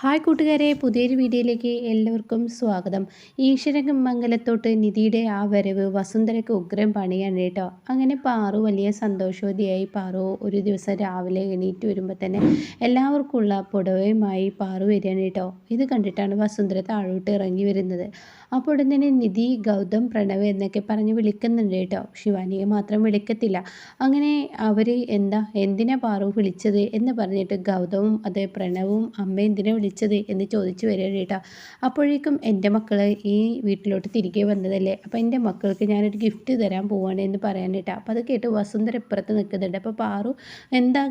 Hi കൂട്ടുകാരെ പുതിയൊരു വീഡിയോയിലേക്ക് എല്ലാവർക്കും സ്വാഗതം. മംഗലത്തോട്ട് നിധിയുടെ ആ വരവ് വസുന്ധരയ്ക്ക് ഉഗ്രം പണിയാണ് കേട്ടോ. അങ്ങനെ പാറു വലിയ സന്തോഷവതിയായി പാറു ഒരു ദിവസം രാവിലെ എണീറ്റ് വരുമ്പോൾ തന്നെ എല്ലാവർക്കുള്ള പുടവയുമായി പാറു വരികയാണ് കേട്ടോ. ഇത് കണ്ടിട്ടാണ് വസുന്ധര താഴോട്ട് ഇറങ്ങി വരുന്നത്. അപ്പോൾ ഉടൻ തന്നെ നിധി ഗൗതം പ്രണവ് എന്നൊക്കെ പറഞ്ഞ് വിളിക്കുന്നുണ്ട് കേട്ടോ. ശിവാനിയെ മാത്രം വിളിക്കത്തില്ല. അങ്ങനെ അവർ എന്താ എന്തിനാ പാറു വിളിച്ചത് എന്ന് പറഞ്ഞിട്ട് ഗൗതവും അതേ പ്രണവും അമ്മ എന്തിനാ വിളിച്ചത് എന്ന് ചോദിച്ചു വരിക കേട്ടോ. അപ്പോഴേക്കും എന്റെ മക്കൾ ഈ വീട്ടിലോട്ട് തിരികെ വന്നതല്ലേ? അപ്പോൾ എന്റെ മക്കൾക്ക് ഞാനൊരു ഗിഫ്റ്റ് തരാൻ പോവാണ് എന്ന് പറയാൻ കേട്ടോ. അപ്പോൾ അത് കേട്ട് വസുന്ധര ഇപ്പുറത്ത് നിൽക്കുന്നുണ്ട്. അപ്പോൾ പാറു എന്താ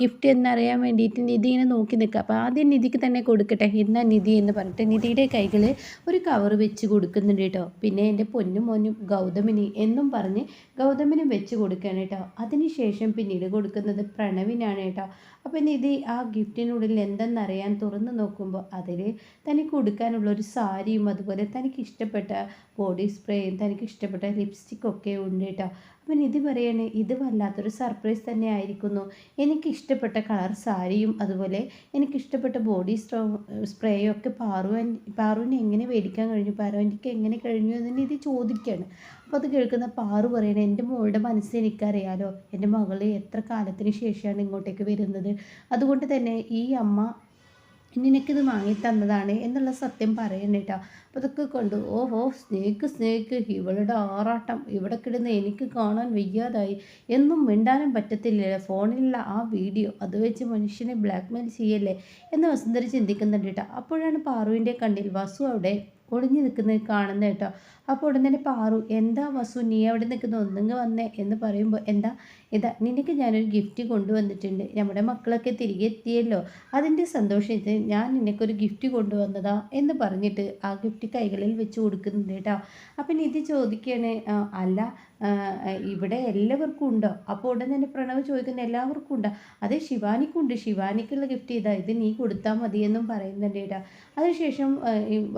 ഗിഫ്റ്റ് എന്നറിയാൻ വേണ്ടിയിട്ട് നിധി ഇങ്ങനെ നോക്കി നിൽക്കുക. അപ്പോൾ ആദ്യം നിധിക്ക് തന്നെ കൊടുക്കട്ടെ. എന്നാ നിധി എന്ന് പറഞ്ഞിട്ട് നിധിയുടെ കൈകൾ ഒരു കവർ കൊടുക്കുന്നുണ്ട് കേട്ടോ. പിന്നെ എന്റെ പൊന്നും മോനും ഗൗതമിനി എന്നും പറഞ്ഞ് ഗൗതമിനും വെച്ച് കൊടുക്കുകയാണ് കേട്ടോ. അതിനുശേഷം പിന്നീട് കൊടുക്കുന്നത് പ്രണവിനാണ് കേട്ടോ. അപ്പം നിധി ആ ഗിഫ്റ്റിനുള്ളിൽ എന്തെന്നറിയാൻ തുറന്നു നോക്കുമ്പോൾ അതിൽ തനിക്ക് കൊടുക്കാനുള്ള ഒരു സാരിയും അതുപോലെ തനിക്ക് ഇഷ്ടപ്പെട്ട ബോഡി സ്പ്രേയും തനിക്ക് ഇഷ്ടപ്പെട്ട ലിപ്സ്റ്റിക്കൊക്കെ ഉണ്ട് കേട്ടോ അപ്പം നിധി പറയണേ ഇത് വല്ലാത്തൊരു സർപ്രൈസ് തന്നെ ആയിരിക്കുന്നു. എനിക്ക് ഇഷ്ടപ്പെട്ട കളർ സാരിയും അതുപോലെ എനിക്ക് ഇഷ്ടപ്പെട്ട ബോഡി സ്ട്രോ സ്പ്രേയും ഒക്കെ പാറുവിനെ പാറുവിന് എങ്ങനെ മേടിക്കാൻ കഴിഞ്ഞു? പാറുവിന്റെ എങ്ങനെ കഴിഞ്ഞു? എന്ന് നിധി ചോദിക്കുകയാണ് അപ്പോൾ അത് കേൾക്കുന്ന പാറു പറയണേ എന്റെ മോളുടെ മനസ്സ് എനിക്കറിയാലോ എന്റെ മകൾ എത്ര കാലത്തിന് ശേഷമാണ് ഇങ്ങോട്ടേക്ക് വരുന്നത്? അതുകൊണ്ട് തന്നെ ഈ അമ്മ നിനക്കിത് വാങ്ങി തന്നതാണ് എന്നുള്ള സത്യം പറയണം കേട്ടോ അപ്പോൾ അതൊക്കെ കൊണ്ട് ഓഹോ സ്നേക്ക് സ്നേക്ക് ഇവളുടെ ആറാട്ടം ഇവിടെ കിടന്ന് എനിക്ക് കാണാൻ വയ്യാതായി. എന്നും മിണ്ടാനും പറ്റത്തില്ല ഫോണിലുള്ള ആ വീഡിയോ അത് വെച്ച് മനുഷ്യനെ ബ്ലാക്ക്മെയിൽ ചെയ്യല്ലേ? എന്ന് വസുന്ധര ചിന്തിക്കുന്നുണ്ട് കേട്ടോ അപ്പോഴാണ് പാറുവിന്റെ കണ്ണിൽ വസു അവിടെ ഒളിഞ്ഞു നിൽക്കുന്നത് കാണുന്നത് കേട്ടോ. അപ്പോൾ ഉടൻ തന്നെ പാറു എന്താ വസു നീ എവിടെ നിൽക്കുന്ന ഒന്നുങ്ങ് വന്നേ? എന്ന് പറയുമ്പോൾ എന്താ ഇതാ നിനക്ക് ഞാനൊരു ഗിഫ്റ്റ് കൊണ്ടുവന്നിട്ടുണ്ട്. നമ്മുടെ മക്കളൊക്കെ തിരികെ എത്തിയല്ലോ. അതിന്റെ സന്തോഷത്തിൽ ഞാൻ നിനക്കൊരു ഗിഫ്റ്റ് കൊണ്ടുവന്നതാ എന്ന് പറഞ്ഞിട്ട് ആ ഗിഫ്റ്റ് കൈകളിൽ വെച്ച് കൊടുക്കുന്നുണ്ട് കേട്ടോ. അപ്പം നിധി ചോദിക്കുകയാണ് അല്ല ഇവിടെ എല്ലാവർക്കും ഉണ്ടോ? അപ്പോൾ ഉടൻ തന്നെ പ്രണവ് ചോദിക്കുന്ന എല്ലാവർക്കും ഉണ്ടോ? അത് ശിവാനിക്കുണ്ട്. ശിവാനിക്കുള്ള ഗിഫ്റ്റ് ഇതാ ഇത് നീ കൊടുത്താൽ മതിയെന്നും പറയുന്നുണ്ട് കേട്ടോ അതിനുശേഷം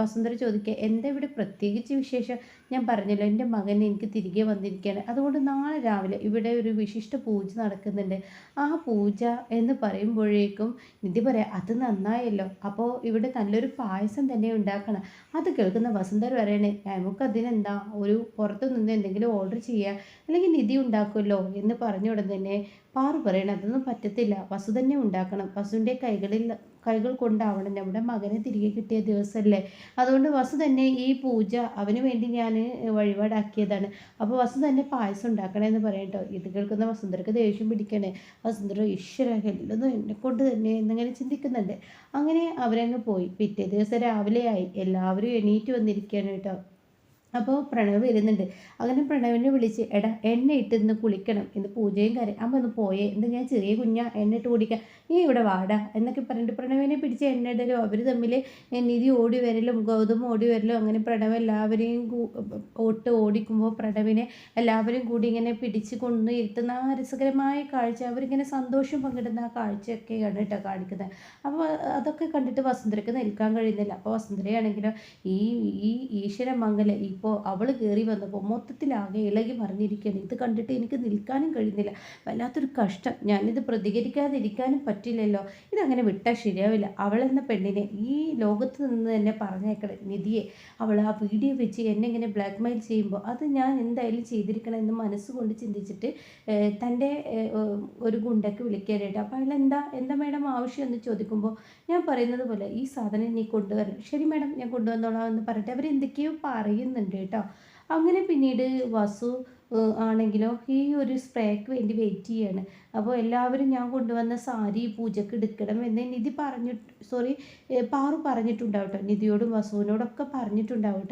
വസുന്ധര ചോദിക്കുക എന്താ ഇവിടെ പ്രത്യേകിച്ച് വിശേഷം? ഞാൻ പറഞ്ഞല്ലോ എന്റെ മകൻ എനിക്ക് തിരികെ വന്നിരിക്കുകയാണ്. അതുകൊണ്ട് നാളെ രാവിലെ ഇവിടെ ഒരു വിശിഷ്ട പൂജ നടക്കുന്നുണ്ട്. ആ പൂജ എന്ന് പറയുമ്പോഴേക്കും നിധി പറയാം അത് നന്നായല്ലോ. അപ്പോൾ ഇവിടെ നല്ലൊരു പായസം തന്നെ ഉണ്ടാക്കണം. അത് കേൾക്കുന്ന വസുന്ധര പറയണേ നമുക്കതിനെന്താ? ഒരു പുറത്തു നിന്ന് എന്തെങ്കിലും ഓർഡർ ചെയ്യുക അല്ലെങ്കിൽ നിധി ഉണ്ടാക്കുമല്ലോ എന്ന് പറഞ്ഞ ഉടൻ തന്നെ പാറു പറയണം അതൊന്നും പറ്റത്തില്ല വസു തന്നെ ഉണ്ടാക്കണം. വസുവിന്റെ കൈകളിൽ കൈകൾ കൊണ്ടാവണം. നമ്മുടെ മകനെ തിരികെ കിട്ടിയ ദിവസമല്ലേ അതുകൊണ്ട് വസു തന്നെ ഈ പൂജ അവന് വേണ്ടി ഞാൻ വഴിപാടാക്കിയതാണ്. അപ്പോൾ വസു തന്നെ പായസം ഉണ്ടാക്കണമെന്ന് പറയട്ടോ ഇത് കേൾക്കുന്ന വസുന്ധരക്ക് ദേഷ്യം പിടിക്കണേ. വസുന്ധര ഈശ്വര എല്ലാം എന്നെ കൊണ്ട് തന്നെ എന്നിങ്ങനെ ചിന്തിക്കുന്നുണ്ട്. അങ്ങനെ അവരങ്ങ് പോയി. പിറ്റേ ദിവസം രാവിലെയായി. എല്ലാവരും എണീറ്റ് വന്നിരിക്കുകയാണ് കേട്ടോ. അപ്പോൾ പ്രണവ് വരുന്നുണ്ട്. അങ്ങനെ പ്രണവിനെ വിളിച്ച് എടാ എണ്ണ ഇട്ടിന്ന് കുളിക്കണം. എന്ന് പൂജയും കാര്യം. അമ്മ ഒന്ന് പോയേ. എന്താ ഞാൻ ചെറിയ കുഞ്ഞ. എണ്ണ ഇട്ട് കുടിക്കാം. നീ ഇവിടെ വാടാ. എന്നൊക്കെ പറഞ്ഞിട്ട് പ്രണവിനെ പിടിച്ച് എണ്ണ ഇടലും. അവർ തമ്മിൽ നിധി ഓടി വരലും ഗൗതം ഓടി വരലും. അങ്ങനെ പ്രണവ് എല്ലാവരെയും ഓട്ട് ഓടിക്കുമ്പോൾ പ്രണവിനെ എല്ലാവരും കൂടി ഇങ്ങനെ പിടിച്ച് കൊണ്ട് ഇരുത്തുന്ന ആ രസകരമായ കാഴ്ച. അവരിങ്ങനെ സന്തോഷം പങ്കിടുന്ന ആ കാഴ്ചയൊക്കെയാണ് കേട്ടോ കാണിക്കുന്നത്. അപ്പോൾ അതൊക്കെ കണ്ടിട്ട് വസുന്ധരയ്ക്ക് നിൽക്കാൻ കഴിയുന്നില്ല. അപ്പോൾ വസുന്ധരയാണെങ്കിലും ഈ ഈ ഈശ്വരമംഗല ഈ ഇപ്പോൾ അവൾ കയറി വന്നപ്പോൾ മൊത്തത്തിലാകെ ഇളകി മറിഞ്ഞിരിക്കുകയാണ്. ഇത് കണ്ടിട്ട് എനിക്ക് നിൽക്കാനും കഴിയുന്നില്ല. വല്ലാത്തൊരു കഷ്ടം. ഞാനിത് പ്രതികരിക്കാതിരിക്കാനും പറ്റില്ലല്ലോ. ഇതങ്ങനെ വിട്ടാൽ ശരിയാവില്ല. അവളെന്ന പെണ്ണിനെ ഈ ലോകത്ത് നിന്ന് തന്നെ പറഞ്ഞേക്കണം. നിധിയെ അവൾ ആ വീഡിയോ വെച്ച് എന്നെ ഇങ്ങനെ ബ്ലാക്ക് മെയിൽ ചെയ്യുമ്പോൾ അത് ഞാൻ എന്തായാലും ചെയ്തിരിക്കണം എന്ന് മനസ്സുകൊണ്ട് ചിന്തിച്ചിട്ട് തന്റെ ഒരു ഗുണ്ടയ്ക്ക് വിളിക്കാനായിട്ട് അപ്പോൾ അയാൾ എന്താ എന്താ മേഡം ആവശ്യം എന്ന് ചോദിക്കുമ്പോൾ ഞാൻ പറയുന്നത് പോലെ ഈ സാധനം നീ കൊണ്ടുവരണം. ശരി മേഡം ഞാൻ കൊണ്ടുവന്നോളാം എന്ന് പറഞ്ഞിട്ട് അവരെന്തൊക്കെയോ പറയുന്നുണ്ട്. കേട്ടോ. അങ്ങനെ പിന്നീട് വസു ആണെങ്കിലോ ഈ ഒരു സ്പ്രേക്ക് വേണ്ടി വെയിറ്റ് ചെയ്യാണ്. അപ്പോൾ എല്ലാവരും ഞാൻ കൊണ്ടുവന്ന സാരി പൂജയ്ക്ക് എടുക്കണം എന്ന് നിധി പറഞ്ഞു സോറി പാറു പറഞ്ഞിട്ടുണ്ടാവും കേട്ടോ നിധിയോടും വസുവിനോടൊക്കെ പറഞ്ഞിട്ടുണ്ടാവും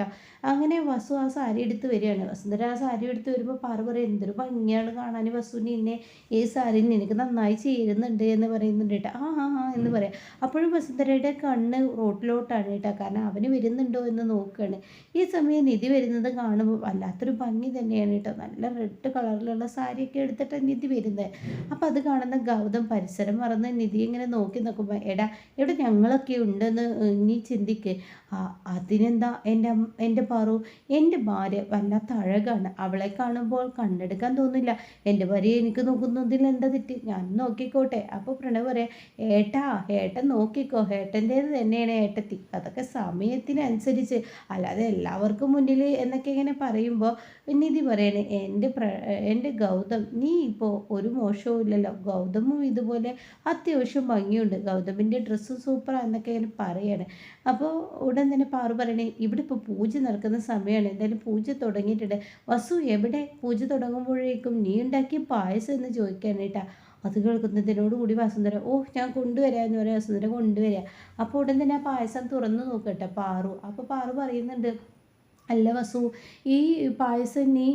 അങ്ങനെ വസു ആ സാരി എടുത്ത് വരികയാണ്. വസുന്ധര ആ സാരി എടുത്ത് വരുമ്പോൾ പാറു പറയും എന്തൊരു ഭംഗിയാണ് കാണാൻ വസുവിന് എന്നെ ഈ സാരി നിനക്ക് നന്നായി ചേരുന്നുണ്ട് എന്ന് പറയുന്നുണ്ട് കേട്ടോ. ആ ആ ആ എന്ന് പറയാം. അപ്പോഴും വസുന്ധരയുടെ കണ്ണ് റോട്ടിലോട്ടാണ് കേട്ടോ. കാരണം അവന് വരുന്നുണ്ടോ എന്ന് നോക്കുകയാണ് ഈ സമയം നിധി വരുന്നത് കാണുമ്പോൾ വല്ലാത്തൊരു ഭംഗി തന്നെയാണ് കേട്ടോ. നല്ല റെഡ് കളറിലുള്ള സാരിയൊക്കെ എടുത്തിട്ടാണ് നിധി വരുന്നത് അപ്പം അത് കാണുന്ന ഗൗതം പരിസരം മറന്ന് നിധി ഇങ്ങനെ നോക്കി നോക്കുമ്പോൾ എടാ എവിടെ ഞങ്ങളൊക്കെ ഉണ്ടെന്ന് നീ ചിന്തിക്ക്. അതിനെന്താ എന്റെ എന്റെ പാറു? എന്റെ ഭാര്യ വല്ലാത്ത അഴകാണ്. അവളെ കാണുമ്പോൾ കണ്ണെടുക്കാൻ തോന്നില്ല എന്റെ ഭാര്യ എനിക്ക് നോക്കുന്നതിൽ എന്താ തെറ്റ്? ഞാൻ നോക്കിക്കോട്ടെ. അപ്പോൾ പ്രണവ് പറയാം ഏട്ടാ ഏട്ടൻ നോക്കിക്കോ. ഏട്ടന്റേത് തന്നെയാണ് ഏട്ടത്തി. അതൊക്കെ സമയത്തിനനുസരിച്ച്. അല്ലാതെ എല്ലാവർക്കും മുന്നിൽ എന്നൊക്കെ ഇങ്ങനെ പറയുമ്പോൾ നിധി പറയണേ എന്റെ പ്ര എന്റെ ഗൗതം നീ ഇപ്പോൾ ഒരു മോശവും ഇല്ലല്ലോ. ഗൗതമും ഇതുപോലെ അത്യാവശ്യം ഭംഗിയുണ്ട്. ഗൗതമിന്റെ ഡ്രസ്സ് സൂപ്പറാണ് എന്നൊക്കെ ഇങ്ങനെ പറയാണ്. അപ്പോൾ ഉടൻ തന്നെ പാറു പറയണേ ഇവിടെ ഇപ്പോൾ പൂജ നടക്കുന്ന സമയമാണ് എന്തായാലും പൂജ തുടങ്ങിയിട്ടുണ്ട്. വസു എവിടെ പൂജ തുടങ്ങുമ്പോഴേക്കും നീ ഉണ്ടാക്കിയ പായസം എന്ന് ചോദിക്കാനേട്ടാ അത് കേൾക്കുന്നതിനോട് കൂടി വസുന്ധര ഓ ഞാൻ കൊണ്ടുവരാം എന്ന് പറയാം. വസുന്ധര കൊണ്ടുവരിക അപ്പോൾ ഉടൻ തന്നെ ആ പായസം തുറന്നു നോക്കട്ടെ പാറു. അപ്പോൾ പാറു പറയുന്നുണ്ട് അല്ല വസു ഈ പായസം നീ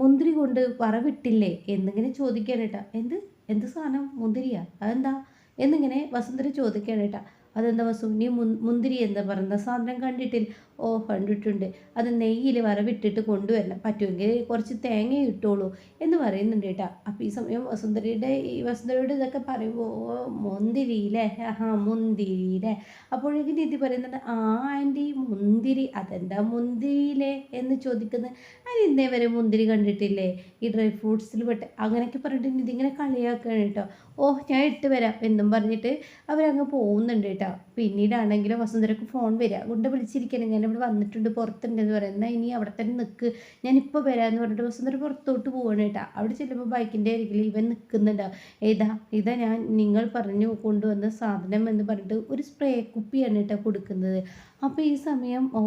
മുന്തിരി കൊണ്ട് വറവിട്ടില്ലേ? എന്നിങ്ങനെ ചോദിക്കാനേട്ടാ എന്ത്? എന്ത് സാധനം? മുന്തിരിയാ? അതെന്താ? എന്നിങ്ങനെ വസുന്ധര ചോദിക്കാനേട്ടാ അതെന്താ വസു? നീ മുന്തിരി എന്താ പറയുന്ന സാധനം കണ്ടിട്ടില്ല. ഓ കണ്ടിട്ടുണ്ട്. അത് നെയ്യിൽ വറവിട്ടിട്ട് കൊണ്ടുവരണം. പറ്റുമെങ്കിൽ കുറച്ച് തേങ്ങ ഇട്ടോളൂ എന്ന് പറയുന്നുണ്ട് കേട്ടോ. അപ്പം ഈ സമയം വസുന്ധരയുടെ ഈ വസുന്ധരയോട് ഇതൊക്കെ പറയുമ്പോൾ ഓ മുന്തിരിയില്ലേ? ആ മുന്തിരിയില്ലേ? അപ്പോഴേക്കും ഇത് പറയുന്നുണ്ട് ആ ആന്റി മുന്തിരി അതെന്താ മുന്തിരിയിലേ എന്ന് ചോദിക്കുന്നത് ഞാൻ ഇന്നേ വരെ മുന്തിരി കണ്ടിട്ടില്ലേ? ഈ ഡ്രൈ ഫ്രൂട്ട്സിൽ പെട്ട് അങ്ങനെയൊക്കെ പറഞ്ഞിട്ട് ഇതിങ്ങനെ കളിയാക്കുകയാണ് കേട്ടോ. ഓ ഞാൻ ഇട്ട് വരാം എന്നും പറഞ്ഞിട്ട് അവരങ്ങ് പോകുന്നുണ്ട് കേട്ടോ. പിന്നീടാണെങ്കിലും വസുന്ധരക്ക് ഫോൺ വരിക കൊണ്ട് വിളിച്ചിരിക്കണം ഇവിടെ വന്നിട്ടുണ്ട് പുറത്തുണ്ട് എന്ന് പറയാം. എന്നാൽ ഇനി അവിടെ തന്നെ നിൽക്ക് ഞാനിപ്പോൾ വരാമെന്ന് പറഞ്ഞിട്ട് വസുന്ധര പുറത്തോട്ട് പോവാണ് കേട്ടോ. അവിടെ ചെല്ലുമ്പോൾ ബൈക്കിന്റെ അരികിൽ ഇവൻ നിൽക്കുന്നുണ്ടാവും ഏതാ ഇതാ ഞാൻ നിങ്ങൾ പറഞ്ഞു കൊണ്ടുവന്ന സാധനം എന്ന് പറഞ്ഞിട്ട് ഒരു സ്പ്രേ കുപ്പിയാണ് കേട്ടോ കൊടുക്കുന്നത്. അപ്പോൾ ഈ സമയം ഓ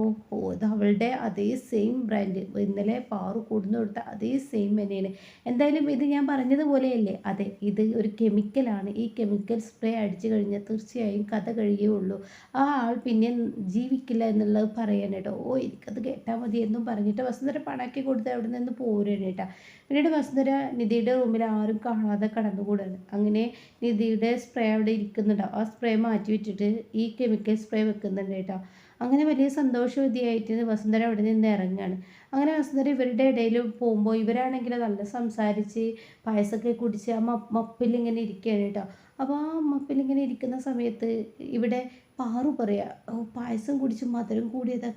അവളുടെ അതേ സെയിം ബ്രാൻഡ് ഇന്നലെ പാറു കൊടുന്നു കൊടുത്ത അതേ സെയിം തന്നെയാണ്. എന്തായാലും ഇത് ഞാൻ പറഞ്ഞതുപോലെയല്ലേ? അതെ ഇത് ഒരു കെമിക്കലാണ് ഈ കെമിക്കൽ സ്പ്രേ അടിച്ചു കഴിഞ്ഞാൽ തീർച്ചയായും കഥ കഴിയുള്ളൂ ആ ആൾ പിന്നെ ജീവിക്കില്ല എന്നുള്ളത് പറയാൻ ഓ എനിക്കത് കേട്ടാൽ മതി എന്നും പറഞ്ഞിട്ട് വസുന്ധര പണാക്കി കൊടുത്ത് അവിടെ നിന്ന് പോരുകയാണ് കേട്ടോ. പിന്നീട് വസുന്ധര നിധിയുടെ റൂമിൽ ആരും കാണാതെ കടന്നുകൂടാണ്. അങ്ങനെ നിധിയുടെ സ്പ്രേ അവിടെ ഇരിക്കുന്നുണ്ടാവും ആ സ്പ്രേ മാറ്റി വെച്ചിട്ട് ഈ കെമിക്കൽ സ്പ്രേ വെക്കുന്നുണ്ട് കേട്ടോ. അങ്ങനെ വലിയ സന്തോഷവതിയായിട്ട് വസുന്ധര അവിടെ നിന്ന് ഇറങ്ങുകയാണ് അങ്ങനെ വസുന്ധര ഇവരുടെ ഇടയിൽ പോകുമ്പോൾ ഇവരാണെങ്കിൽ നല്ല സംസാരിച്ച് പായസമൊക്കെ കുടിച്ച് ആ മപ്പിലിങ്ങനെ ഇരിക്കുകയാണ് കേട്ടോ. അപ്പോൾ ആ മപ്പിലിങ്ങനെ ഇരിക്കുന്ന സമയത്ത് ഇവിടെ പാറു പറയുക പായസം കുടിച്ച് മധുരം കൂടിയതാ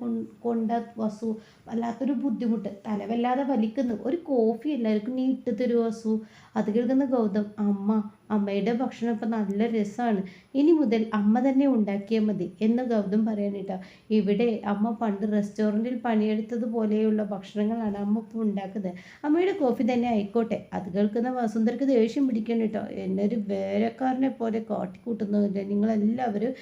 കൊണ്ട വസു. വല്ലാത്തൊരു ബുദ്ധിമുട്ട്. തലവല്ലാതെ വലിക്കുന്നു. ഒരു കോഫി എല്ലാവർക്കും നീ ഇട്ട് തരുമോ വസു. അത് കേൾക്കുന്ന ഗൗതം അമ്മ അമ്മയുടെ ഭക്ഷണം ഇപ്പം നല്ല രസമാണ് ഇനി മുതൽ അമ്മ തന്നെ ഉണ്ടാക്കിയാൽ മതി എന്ന് ഗൗതം പറയാനിട്ട ഇവിടെ അമ്മ പണ്ട് റെസ്റ്റോറന്റിൽ പണിയെടുത്തതുപോലെയുള്ള ഭക്ഷണങ്ങളാണ് അമ്മ ഇപ്പോൾ ഉണ്ടാക്കുന്നത്. അമ്മയുടെ കോഫി തന്നെ ആയിക്കോട്ടെ. അത് കേൾക്കുന്ന വസുന്ധരക്ക് ദേഷ്യം പിടിക്കണം കേട്ടോ. എന്നൊരു വേരക്കാരനെ പോലെ കാട്ടിക്കൂട്ടുന്നില്ല നിങ്ങളെല്ലാവരും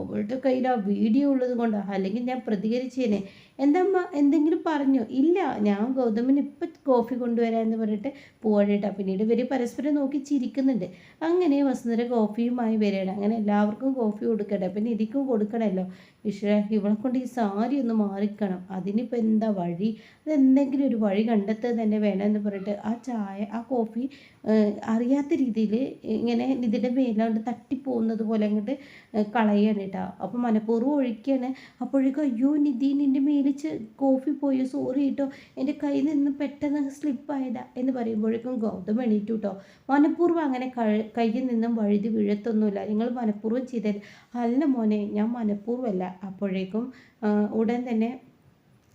അവളുടെ കയ്യിൽ വീഡിയോ ഉള്ളത് കൊണ്ടാണ് അല്ലെങ്കിൽ ഞാൻ പ്രതികരിച്ചേനെ. എന്തമ്മ? എന്തെങ്കിലും പറഞ്ഞോ? ഇല്ല. ഞാൻ ഗൗതമിന് ഇപ്പം കോഫി കൊണ്ടുവരാമെന്ന് പറഞ്ഞിട്ട് പോവാണേട്ടാ പിന്നീട് ഇവർ പരസ്പരം നോക്കി ചിരിക്കുന്നുണ്ട്. അങ്ങനെ വസുന്ധര കോഫിയുമായി വരികയാണ്. അങ്ങനെ എല്ലാവർക്കും കോഫി കൊടുക്കട്ടെ. പിന്നെ ഇതിക്കും കൊടുക്കണമല്ലോ. വിഷയ ഇവളെ കൊണ്ട് ഈ സാരി ഒന്ന് മാറിക്കണം. അതിനിപ്പോൾ എന്താ വഴി? അതെന്തെങ്കിലും ഒരു വഴി കണ്ടെത്തുക തന്നെ വേണമെന്ന് പറഞ്ഞിട്ട് ആ ചായ ആ കോഫി അറിയാത്ത രീതിയിൽ ഇങ്ങനെ ഇതിന്റെ മേലാണ്ട് തട്ടിപ്പോകുന്നത് പോലെ അങ്ങോട്ട് കളയാണ് കേട്ടോ അപ്പോൾ മനഃപൂർവം ഒഴിക്കുകയാണ് അപ്പോഴേക്കും അയ്യോ നിധി നിന്റെ മേലിച്ച് കോഫി പോയോ? സോറി കേട്ടോ എന്റെ കയ്യിൽ നിന്ന് പെട്ടെന്ന് സ്ലിപ്പായതാ എന്ന് പറയുമ്പോഴേക്കും ഗൗതം എണീറ്റു കേട്ടോ മനഃപൂർവം അങ്ങനെ കയ്യിൽ നിന്നും വഴുതി വീഴത്തൊന്നുമില്ല. നിങ്ങൾ മനഃപൂർവം ചെയ്താൽ അല്ല മോനെ ഞാൻ മനഃപൂർവമല്ല. അപ്പോഴേക്കും ഉടൻ തന്നെ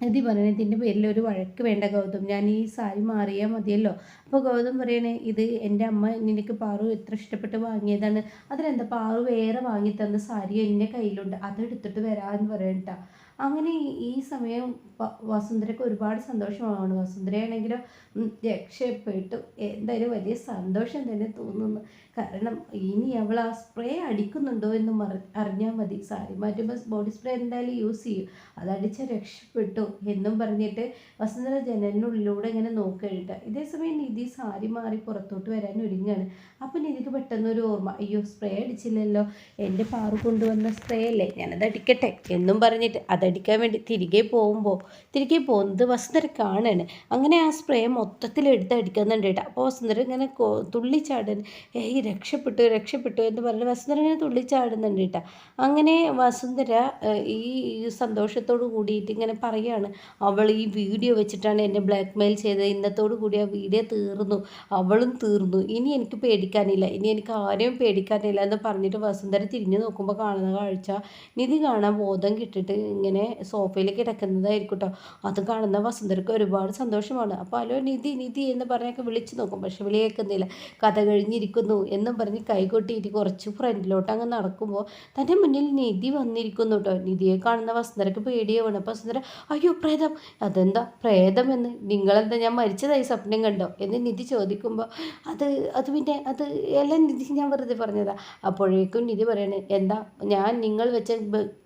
ഇത് പറയണേ ഇതിന്റെ പേരിൽ ഒരു വഴക്ക് വേണ്ട ഗൗതം. ഞാൻ ഈ സാരി മാറിയാൽ മതിയല്ലോ. അപ്പോൾ ഗൗതം പറയണേ ഇത് എന്റെ അമ്മ നിനക്ക് പാറു എത്ര ഇഷ്ടപ്പെട്ട് വാങ്ങിയതാണ്. അതിലെന്താ പാറു വേറെ വാങ്ങി തന്ന സാരി എന്റെ കയ്യിലുണ്ട്. അതെടുത്തിട്ട് വരാമെന്ന് പറയണ്ട അങ്ങനെ ഈ സമയം വസുന്ധരയ്ക്ക് ഒരുപാട് സന്തോഷമാണ്. വസുന്ധരയാണെങ്കിലും രക്ഷപ്പെട്ടു. എന്തായാലും വലിയ സന്തോഷം തന്നെ തോന്നുന്നു. കാരണം ഇനി അവൾ ആ സ്പ്രേ അടിക്കുന്നുണ്ടോ എന്ന് അറിഞ്ഞാൽ മതി. സാരി മാറ്റുമ്പോൾ ബോഡി സ്പ്രേ എന്തായാലും യൂസ് ചെയ്യും. അതടിച്ച രക്ഷപ്പെട്ടു എന്നും പറഞ്ഞിട്ട് വസുന്ധര ജനലിനുള്ളിലൂടെ ഇങ്ങനെ നോക്കിയിട്ട് ഇതേ സമയം നിധി സാരി മാറി പുറത്തോട്ട് വരാൻ ഒരുങ്ങാണ്. അപ്പം നിധിക്ക് പെട്ടെന്ന് ഒരു ഓർമ്മ അയ്യോ സ്പ്രേ അടിച്ചില്ലല്ലോ. എന്റെ പാറു കൊണ്ടുവന്ന സ്പ്രേ അല്ലേ? ഞാനത് അടിക്കട്ടെ എന്നും പറഞ്ഞിട്ട് അതടിക്കാൻ വേണ്ടി തിരികെ പോകുമ്പോൾ തിരികെ പോകുന്നത് വസുന്ധര കാണാണ്. അങ്ങനെ ആ സ്പ്രേ മൊത്തത്തിൽ എടുത്ത് അടിക്കുന്നുണ്ട് കേട്ടോ. അപ്പോൾ വസുന്ധര ഇങ്ങനെ തുള്ളിച്ചാടാൻ ഏയ് രക്ഷപ്പെട്ടു രക്ഷപ്പെട്ടു എന്ന് പറഞ്ഞ് വസുന്ധര ഇങ്ങനെ തുള്ളിച്ചാടുന്നുണ്ട് കേട്ടോ. അങ്ങനെ വസുന്ധര ഈ സന്തോഷത്തോട് കൂടിയിട്ട് ഇങ്ങനെ പറയുകയാണ് അവൾ ഈ വീഡിയോ വെച്ചിട്ടാണ് എന്നെ ബ്ലാക്ക് മെയിൽ ചെയ്തത്. ഇന്നത്തോടു കൂടി ആ വീഡിയോ തീർന്നു. അവളും തീർന്നു. ഇനി എനിക്ക് പേടിക്കാനില്ല. ഇനി എനിക്ക് ആരെയും പേടിക്കാനില്ല എന്ന് പറഞ്ഞിട്ട് വസുന്ധര തിരിഞ്ഞു നോക്കുമ്പോൾ കാണുന്ന കാഴ്ച നിധി കാണാൻ ബോധം കിട്ടിയിട്ട് ഇങ്ങനെ സോഫയിൽ കിടക്കുന്നതായിരിക്കും കേട്ടോ അത് കാണുന്ന വസുന്ധരക്ക് ഒരുപാട് സന്തോഷമാണ്. അപ്പോൾ ഹലോ നിധി നിധി എന്ന് പറഞ്ഞൊക്കെ വിളിച്ചു നോക്കും. പക്ഷെ വിളി കേൾക്കുന്നില്ല. കഥ കഴിഞ്ഞിരിക്കുന്നു എന്നും പറഞ്ഞ് കൈകൊട്ടിയിട്ട് കുറച്ച് ഫ്രണ്ടിലോട്ട് അങ്ങ് നടക്കുമ്പോൾ തന്റെ മുന്നിൽ നിധി വന്നിരിക്കുന്നു കേട്ടോ നിധിയെ കാണുന്ന വസുന്ധരക്ക് പേടിയാവണം. അപ്പോൾ വസുന്ധര അയ്യോ പ്രേതം അതെന്താ പ്രേതം എന്ന്? നിങ്ങളെന്താ ഞാൻ മരിച്ചതായി സ്വപ്നം കണ്ടോ? എന്ന് നിധി ചോദിക്കുമ്പോൾ അത് അത് പിന്നെ അത് എല്ലാം നിധി ഞാൻ വെറുതെ പറഞ്ഞതാ. അപ്പോഴേക്കും നിധി പറയണേ എന്താ ഞാൻ നിങ്ങൾ വെച്ച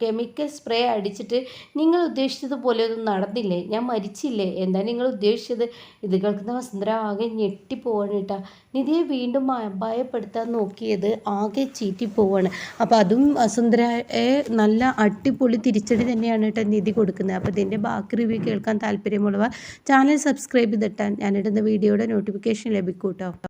കെമിക്കൽ സ്പ്രേ അടിച്ചിട്ട് നിങ്ങൾ ഉദ്ദേശിച്ചതുപോലെ ഒന്നും നടന്നില്ലേ? ഞാൻ മരിച്ചില്ലേ? എന്താ നിങ്ങൾ ഉദ്ദേശിച്ചത്? ഇത് കേൾക്കുന്ന വസുന്ധര ആകെ ഞെട്ടിപ്പോവാണ് കേട്ടാ. നിധിയെ വീണ്ടും ഭയപ്പെടുത്താൻ നോക്കിയത് ആകെ ചീറ്റിപ്പോവാണ്. അപ്പോൾ അതും വസുന്ധരയെ നല്ല അടിപൊളി തിരിച്ചടി തന്നെയാണ് കേട്ടോ നിധി കൊടുക്കുന്നത്. അപ്പോൾ ഇതിന്റെ ബാക്കി റിവ്യൂ കേൾക്കാൻ താല്പര്യമുള്ളവർ ചാനൽ സബ്സ്ക്രൈബ് ചെയ്തിട്ടാൽ ഞാനിടുന്ന വീഡിയോയുടെ നോട്ടിഫിക്കേഷൻ ലഭിക്കൂട്ടോ. കേട്ടോ